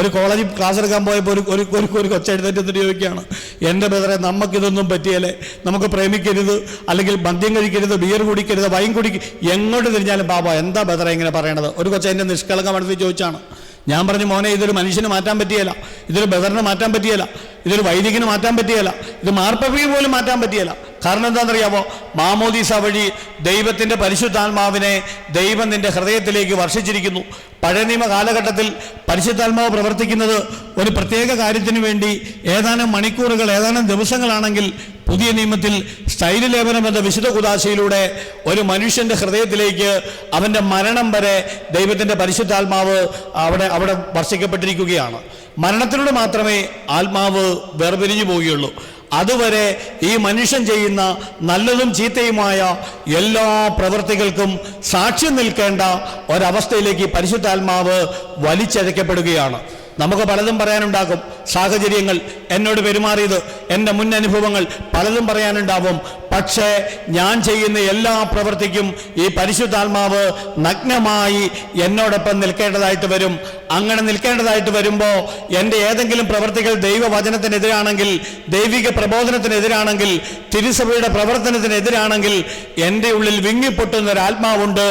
ഒരു കോളേജിൽ ക്ലാസ് എടുക്കാൻ പോയപ്പോൾ ഒരു ഒരു ഒരു ഒരു കൊച്ചെഴുന്നേറ്റ് എന്നിട്ട് ചോദിക്കുകയാണ് എന്റെ ബ്രദറെ നമുക്കിതൊന്നും പറ്റിയല്ലേ? നമുക്ക് പ്രേമിക്കരുത് അല്ലെങ്കിൽ മദ്യം കഴിക്കരുത് ബിയർ കുടിക്കരുത് വൈൻ കുടിക്ക എങ്ങോട്ട് തിരിഞ്ഞാലും ബാബ എന്താ ബ്രദറെ ഇങ്ങനെ പറയണത്? ഒരു കൊച്ച എന്റെ നിഷ്കളങ്ക മനസ്സിൽ ചോദിച്ചാണ്. ഞാൻ പറഞ്ഞു മോനെ ഇതൊരു മനുഷ്യന് മാറ്റാൻ പറ്റിയല്ല. ഇതൊരു ബ്രദറിന് മാറ്റാൻ പറ്റിയല്ല. ഇതൊരു വൈദികന് മാറ്റാൻ പറ്റിയല്ല. ഇത് മാർപ്പവിക്ക് പോലും മാറ്റാൻ പറ്റിയല്ല. കാരണം എന്താണെന്നറിയാമോ? മാമോദീസ വഴി ദൈവത്തിന്റെ പരിശുദ്ധാത്മാവിനെ ദൈവം നിന്റെ ഹൃദയത്തിലേക്ക് വർഷിച്ചിരിക്കുന്നു. പഴയ നിയമ കാലഘട്ടത്തിൽ പരിശുദ്ധാത്മാവ് പ്രവർത്തിക്കുന്നത് ഒരു പ്രത്യേക കാര്യത്തിന് വേണ്ടി ഏതാനും മണിക്കൂറുകൾ ഏതാനും ദിവസങ്ങളാണെങ്കിൽ പുതിയ നിയമത്തിൽ ലേപനം എന്ന വിശുദ്ധ കുദാശയിലൂടെ ഒരു മനുഷ്യന്റെ ഹൃദയത്തിലേക്ക് അവന്റെ മരണം വരെ ദൈവത്തിന്റെ പരിശുദ്ധാത്മാവ് അവിടെ അവിടെ വർഷിക്കപ്പെട്ടിരിക്കുകയാണ്. മരണത്തിലൂടെ മാത്രമേ ആത്മാവ് വേർപിരിഞ്ഞു പോവുകയുള്ളൂ. അതുവരെ ഈ മനുഷ്യൻ ചെയ്യുന്ന നല്ലതും ചീത്തയുമായ എല്ലാ പ്രവൃത്തികൾക്കും സാക്ഷ്യം നിൽക്കേണ്ട ഒരവസ്ഥയിലേക്ക് പരിശുദ്ധാത്മാവ് വലിച്ചഴക്കപ്പെടുകയാണ്. നമുക്ക് പലതും പറയാനുണ്ടാകും. സാഹചര്യങ്ങൾ എന്നോട് പെരുമാറിയത് എന്റെ മുൻ അനുഭവങ്ങൾ പലതും പറയാനുണ്ടാവും. പക്ഷേ ഞാൻ ചെയ്യുന്ന എല്ലാ പ്രവൃത്തിക്കും ഈ പരിശുദ്ധാത്മാവ് നഗ്നമായി എന്നോടൊപ്പം നിൽക്കേണ്ടതായിട്ട് വരും. അങ്ങനെ നിൽക്കേണ്ടതായിട്ട് വരുമ്പോൾ എന്റെ ഏതെങ്കിലും പ്രവൃത്തികൾ ദൈവവചനത്തിനെതിരാണെങ്കിൽ ദൈവിക പ്രബോധനത്തിനെതിരാണെങ്കിൽ തിരുസഭയുടെ പ്രവർത്തനത്തിനെതിരാണെങ്കിൽ എന്റെ ഉള്ളിൽ വിങ്ങിപ്പൊട്ടുന്ന ഒരു ആത്മാവുണ്ട്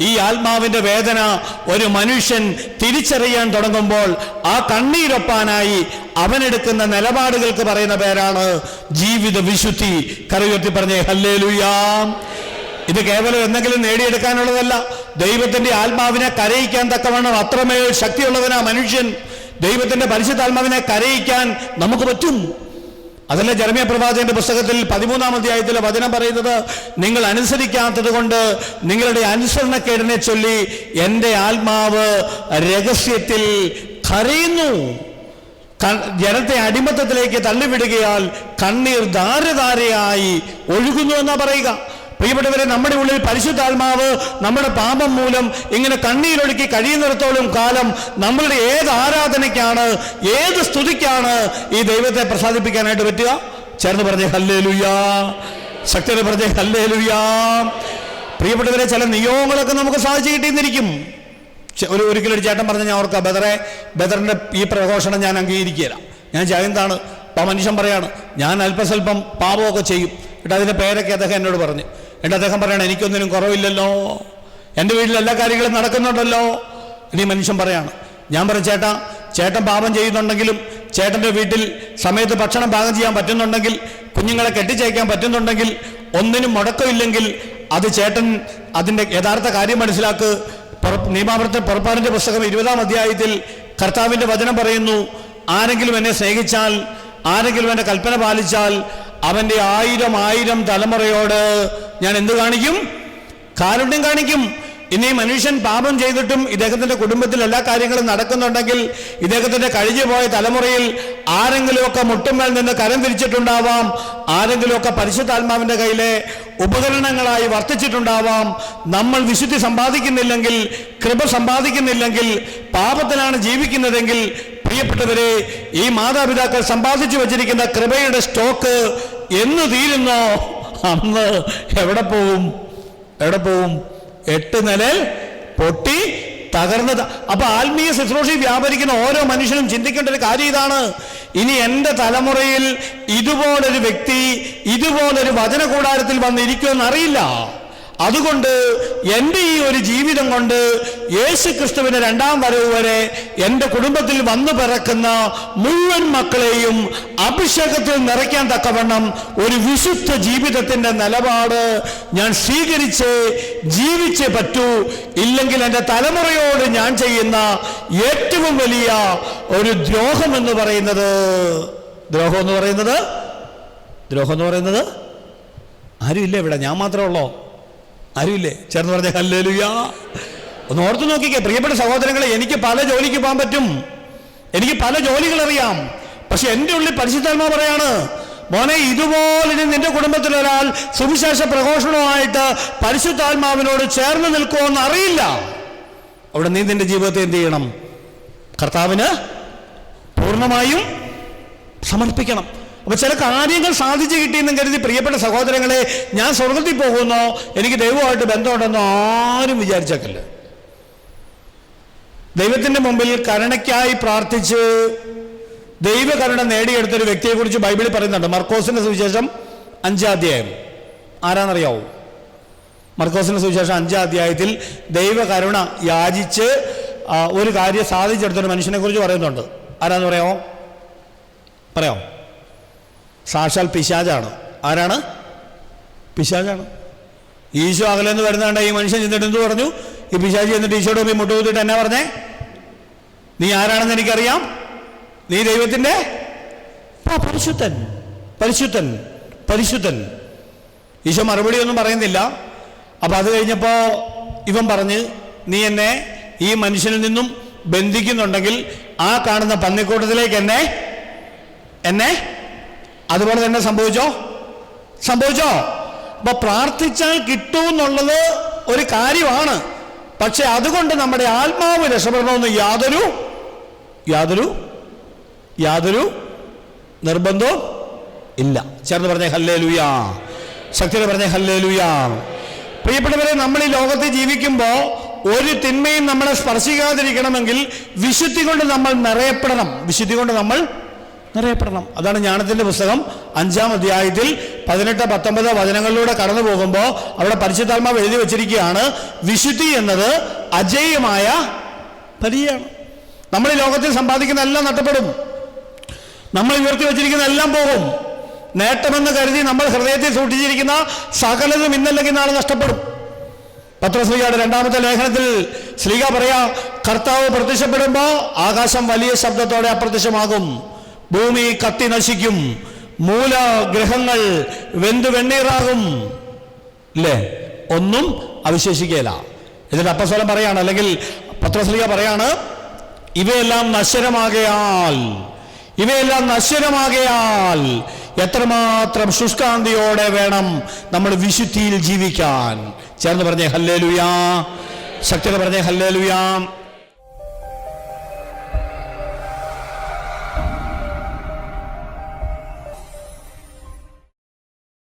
ഈ ആത്മാവിന്റെ വേദന ഒരു മനുഷ്യൻ തിരിച്ചറിയാൻ തുടങ്ങുമ്പോൾ ആ കണ്ണീരൊപ്പാനായി അവനെടുക്കുന്ന നിലപാടുകൾക്ക് പറയുന്ന പേരാണ് ജീവിത വിശുദ്ധി കരയുയർത്തി പറഞ്ഞേ ഹല്ലേ ലുയാം ഇത് കേവലം എന്തെങ്കിലും നേടിയെടുക്കാനുള്ളതല്ല. ദൈവത്തിന്റെ ആത്മാവിനെ കരയിക്കാൻ തക്കവണ്ണം അത്രമേൽ ശക്തിയുള്ളവനാ മനുഷ്യൻ. ദൈവത്തിന്റെ പരിശുദ്ധാത്മാവിനെ കരയിക്കാൻ നമുക്ക് പറ്റും. അതല്ല ജർമ്മിയ പ്രവാചകന്റെ പുസ്തകത്തിൽ പതിമൂന്നാം അധ്യായത്തിലെ വചനം പറയുന്നത് നിങ്ങൾ അനുസരിക്കാത്തത് കൊണ്ട് നിങ്ങളുടെ അനുസരണക്കേടിനെ ചൊല്ലി എന്റെ ആത്മാവ് രഹസ്യത്തിൽ കരയുന്നു. ജനത്തെ അടിമത്തത്തിലേക്ക് തള്ളിവിടുകയാൽ കണ്ണീർ ധാരധാരയായി ഒഴുകുന്നു എന്നാ പറയുക. പ്രിയപ്പെട്ടവരെ നമ്മുടെ ഉള്ളിൽ പരിശുദ്ധാത്മാവ് നമ്മുടെ പാപം മൂലം ഇങ്ങനെ കണ്ണീരൊഴുക്കി കഴിയുന്നിടത്തോളം കാലം നമ്മളുടെ ഏത് ആരാധനയ്ക്കാണ് ഏത് സ്തുതിക്കാണ് ഈ ദൈവത്തെ പ്രസാദിപ്പിക്കാനായിട്ട് പറ്റുക? ചേർന്ന് പറഞ്ഞേ ഹല്ലേ ലുയാ ശക്തി പറഞ്ഞേ ഹല്ലേ ലുയാ പ്രിയപ്പെട്ടവരെ ചില നിയോഗങ്ങളൊക്കെ നമുക്ക് സാധിച്ചു കിട്ടിയെന്നിരിക്കും. ചെ- ഒരു ഒരിക്കലും ഒരു ചേട്ടൻ പറഞ്ഞ ഞാൻ ഓർക്കുക ബദറെ ബദറിന്റെ ഈ പ്രഘോഷണം ഞാൻ അംഗീകരിക്കുകയില്ല. ഞാൻ ചെയ്യുന്നതാണ് ആ മനുഷ്യൻ പറയാണ് ഞാൻ അല്പസ്വല്പം പാപമൊക്കെ ചെയ്യും. എന്നിട്ട് അതിന്റെ പേരൊക്കെ അദ്ദേഹം എന്നോട് പറഞ്ഞു. എന്നിട്ട് അദ്ദേഹം പറയണം എനിക്കൊന്നിനും കുറവില്ലല്ലോ. എന്റെ വീട്ടിൽ എല്ലാ കാര്യങ്ങളും നടക്കുന്നുണ്ടല്ലോ. ഇനി മനുഷ്യൻ പറയാണ് ഞാൻ പറഞ്ഞു ചേട്ടാ ചേട്ടൻ പാപം ചെയ്യുന്നുണ്ടെങ്കിലും ചേട്ടന്റെ വീട്ടിൽ സമയത്ത് ഭക്ഷണം പാകം ചെയ്യാൻ പറ്റുന്നുണ്ടെങ്കിൽ കുഞ്ഞുങ്ങളെ കെട്ടിച്ചയക്കാൻ പറ്റുന്നുണ്ടെങ്കിൽ ഒന്നിനും മുടക്കമില്ലെങ്കിൽ അത് ചേട്ടൻ അതിന്റെ യഥാർത്ഥ കാര്യം മനസ്സിലാക്ക്. പുറ- നിയമാവർത്ത പുറപ്പാടിന്റെ പുസ്തകം ഇരുപതാം അധ്യായത്തിൽ കർത്താവിന്റെ വചനം പറയുന്നു ആരെങ്കിലും എന്നെ സ്നേഹിച്ചാൽ ആരെങ്കിലും എന്റെ കൽപ്പന പാലിച്ചാൽ അവന്റെ ആയിരം ആയിരം തലമുറയോട് ഞാൻ എന്ത് കാണിക്കും? കാരുണ്യം കാണിക്കും. ഇനി മനുഷ്യൻ പാപം ചെയ്തിട്ടും ഇദ്ദേഹത്തിന്റെ കുടുംബത്തിൽ എല്ലാ കാര്യങ്ങളും നടക്കുന്നുണ്ടെങ്കിൽ ഇദ്ദേഹത്തിന്റെ കഴിഞ്ഞു പോയ തലമുറയിൽ ആരെങ്കിലുമൊക്കെ മുട്ടുമേൽ നിന്ന് കരം തിരിച്ചിട്ടുണ്ടാവാം. ആരെങ്കിലുമൊക്കെ പരിശുദ്ധാത്മാവിന്റെ കയ്യിലെ ഉപകരണങ്ങളായി വർത്തിച്ചിട്ടുണ്ടാവാം. നമ്മൾ വിശുദ്ധി സമ്പാദിക്കുന്നില്ലെങ്കിൽ കൃപ സമ്പാദിക്കുന്നില്ലെങ്കിൽ പാപത്തിലാണ് ജീവിക്കുന്നതെങ്കിൽ പ്രിയപ്പെട്ടവരെ ഈ മാതാപിതാക്കൾ സമ്പാദിച്ചു വച്ചിരിക്കുന്ന കൃപയുടെ സ്റ്റോക്ക് എന്ന് തീരുന്നോ? അന്ന് എവിടെ പോവും? എവിടെ പോവും? എട്ട് നിലയിൽ പൊട്ടി തകർന്നത്. അപ്പൊ ആത്മീയ ശുശ്രൂഷയിൽ വ്യാപരിക്കുന്ന ഓരോ മനുഷ്യനും ചിന്തിക്കേണ്ട ഒരു കാര്യം ഇതാണ്. ഇനി എന്റെ തലമുറയിൽ ഇതുപോലൊരു വ്യക്തി ഇതുപോലൊരു വചന കൂടാരത്തിൽ വന്നിരിക്കുമെന്ന് അറിയില്ല. അതുകൊണ്ട് എന്റെ ഈ ഒരു ജീവിതം കൊണ്ട് യേശു ക്രിസ്തുവിന്റെ രണ്ടാം വരവ് വരെ എന്റെ കുടുംബത്തിൽ വന്നു പിറക്കുന്ന മുഴുവൻ മക്കളെയും അഭിഷേകത്തിൽ നിറയ്ക്കാൻ തക്കവണ്ണം ഒരു വിശുദ്ധ ജീവിതത്തിന്റെ നിലപാട് ഞാൻ സ്വീകരിച്ച് ജീവിച്ചേ പറ്റൂ. ഇല്ലെങ്കിൽ എന്റെ തലമുറയോട് ഞാൻ ചെയ്യുന്ന ഏറ്റവും വലിയ ഒരു ദ്രോഹം എന്ന് പറയുന്നത് ദ്രോഹം എന്ന് പറയുന്നത്? ദ്രോഹം എന്ന് പറയുന്നത്? ആരുമില്ല ഇവിടെ ഞാൻ മാത്രമേ ഉള്ളോ? ആരുമില്ലേ ചേർന്ന് പറഞ്ഞ ഹല്ലേലുയാ. ഒന്ന് ഓർത്തു നോക്കിക്കേ പ്രിയപ്പെട്ട സഹോദരങ്ങളെ എനിക്ക് പല ജോലിക്ക് പോകാൻ പറ്റും. എനിക്ക് പല ജോലികൾ അറിയാം. പക്ഷെ എന്റെ ഉള്ളിൽ പരിശുദ്ധാത്മാ പറയാണ് മോനെ ഇതുപോലെ നിന്റെ കുടുംബത്തിൽ ഒരാൾ സുവിശേഷ പ്രഘോഷണമായിട്ട് പരിശുദ്ധാത്മാവിനോട് ചേർന്ന് നിൽക്കുമെന്ന് അറിയില്ല. അവിടെ നീ നിന്റെ ജീവിതത്തെ എന്ത് ചെയ്യണം? കർത്താവിന് പൂർണമായും സമർപ്പിക്കണം. അപ്പൊ ചില കാര്യങ്ങൾ സാധിച്ചു കിട്ടിയെന്നും കരുതി പ്രിയപ്പെട്ട സഹോദരങ്ങളെ ഞാൻ സ്വർഗത്തിൽ പോകുന്നോ എനിക്ക് ദൈവമായിട്ട് ബന്ധമുണ്ടെന്നോ ആരും വിചാരിച്ചേക്കല്ല. ദൈവത്തിന്റെ മുമ്പിൽ കരുണയ്ക്കായി പ്രാർത്ഥിച്ച് ദൈവകരുണ നേടിയെടുത്ത ഒരു വ്യക്തിയെക്കുറിച്ച് ബൈബിളിൽ പറയുന്നുണ്ട്. മർക്കോസിന്റെ സുവിശേഷം അഞ്ചാം അധ്യായം. ആരാന്നറിയാവോ മർക്കോസിന്റെ സുവിശേഷം അഞ്ചാം അധ്യായത്തിൽ ദൈവകരുണ യാചിച്ച് ഒരു കാര്യം സാധിച്ചെടുത്തൊരു മനുഷ്യനെ കുറിച്ച് പറയുന്നുണ്ട്. ആരാന്ന് പറയാമോ പറയാമോ സാക്ഷാൽ പിശാചാണ്. ആരാണ്? പിശാചാണ്. ഈശോ അകലെന്ന് വരുന്നതാണ്ട് ഈ മനുഷ്യൻ ചെന്നിട്ട് എന്ത് പറഞ്ഞു? ഈ പിശാജി എന്നിട്ട് ഈശോയുടെ പോയി മുട്ടുകുത്തിട്ട് എന്നാ പറഞ്ഞേ? നീ ആരാണെന്ന് എനിക്കറിയാം. നീ ദൈവത്തിന്റെ ആ, പരിശുദ്ധൻ. പരിശുദ്ധൻ. പരിശുദ്ധൻ. ഈശോ മറുപടി ഒന്നും പറയുന്നില്ല. അപ്പൊ അത് കഴിഞ്ഞപ്പോൾ ഇവൻ പറഞ്ഞ് നീ എന്നെ ഈ മനുഷ്യനിൽ നിന്നും ബന്ധിക്കുന്നുണ്ടെങ്കിൽ ആ കാണുന്ന പന്നിക്കൂട്ടത്തിലേക്ക് എന്നെ എന്നെ അതുപോലെ തന്നെ സംഭവിച്ചോ? സംഭവിച്ചോ? അപ്പൊ പ്രാർത്ഥിച്ചാൽ കിട്ടുമെന്നുള്ളത് ഒരു കാര്യമാണ്. പക്ഷെ അതുകൊണ്ട് നമ്മുടെ ആത്മാവ് രക്ഷപ്പെടണമെന്ന് യാതൊരു യാതൊരു യാതൊരു നിർബന്ധവും ഇല്ല. ചേർന്ന് പറഞ്ഞേ ഹല്ലേ ലുയാ ശക്തിയോടെ പറഞ്ഞേ ഹല്ലേ ലുയാ പ്രിയപ്പെട്ടവരെ നമ്മൾ ഈ ലോകത്ത് ജീവിക്കുമ്പോൾ ഒരു തിന്മയും നമ്മളെ സ്പർശിക്കാതിരിക്കണമെങ്കിൽ വിശുദ്ധി കൊണ്ട് നമ്മൾ നിറയപ്പെടണം. വിശുദ്ധി കൊണ്ട് നമ്മൾ നിറയപ്പെടണം. അതാണ് ജ്ഞാനത്തിന്റെ പുസ്തകം. അഞ്ചാം അധ്യായത്തിൽ പതിനെട്ട് പത്തൊമ്പത് വചനങ്ങളിലൂടെ കടന്നു പോകുമ്പോൾ അവിടെ പരിശുദ്ധാത്മാവ് എഴുതി വെച്ചിരിക്കുകയാണ്. വിശുദ്ധി എന്നത് അജയ്യമായ പരിയാണ് നമ്മൾ ഈ ലോകത്തിൽ സമ്പാദിക്കുന്ന എല്ലാം നഷ്ടപ്പെടും. നമ്മൾ ഉയർത്തി വെച്ചിരിക്കുന്ന എല്ലാം പോകും. നേട്ടമെന്ന് കരുതി നമ്മൾ ഹൃദയത്തിൽ സൂക്ഷിച്ചിരിക്കുന്ന സകലതും ഇന്നല്ലെങ്കിൽ നാളെ നഷ്ടപ്പെടും. പത്രശ്രീയുടെ രണ്ടാമത്തെ ലേഖനത്തിൽ ശ്രീക പറയാ കർത്താവ് പ്രത്യക്ഷപ്പെടുമ്പോ ആകാശം വലിയ ശബ്ദത്തോടെ അപ്രത്യക്ഷമാകും. ഭൂമി കത്തി നശിക്കും. മൂലഗ്രഹങ്ങൾ വെന്തു വെണ്ണീറാകും. ഇല്ലേ ഒന്നും അവശേഷിക്കുകയില്ല എന്നിട്ട് അപ്പസ്വലം പറയാണ് അല്ലെങ്കിൽ പത്രസ്ലിക പറയാണ് ഇവയെല്ലാം നശ്വരമാകയാൽ ഇവയെല്ലാം നശ്വരമാകയാൽ എത്രമാത്രം ശുഷ്കാന്തിയോടെ വേണം നമ്മൾ വിശുദ്ധിയിൽ ജീവിക്കാൻ. ചേർന്ന് പറഞ്ഞേ ഹല്ലേലുയാ. ശക്തി പറഞ്ഞേ ഹല്ലേ ലുയാ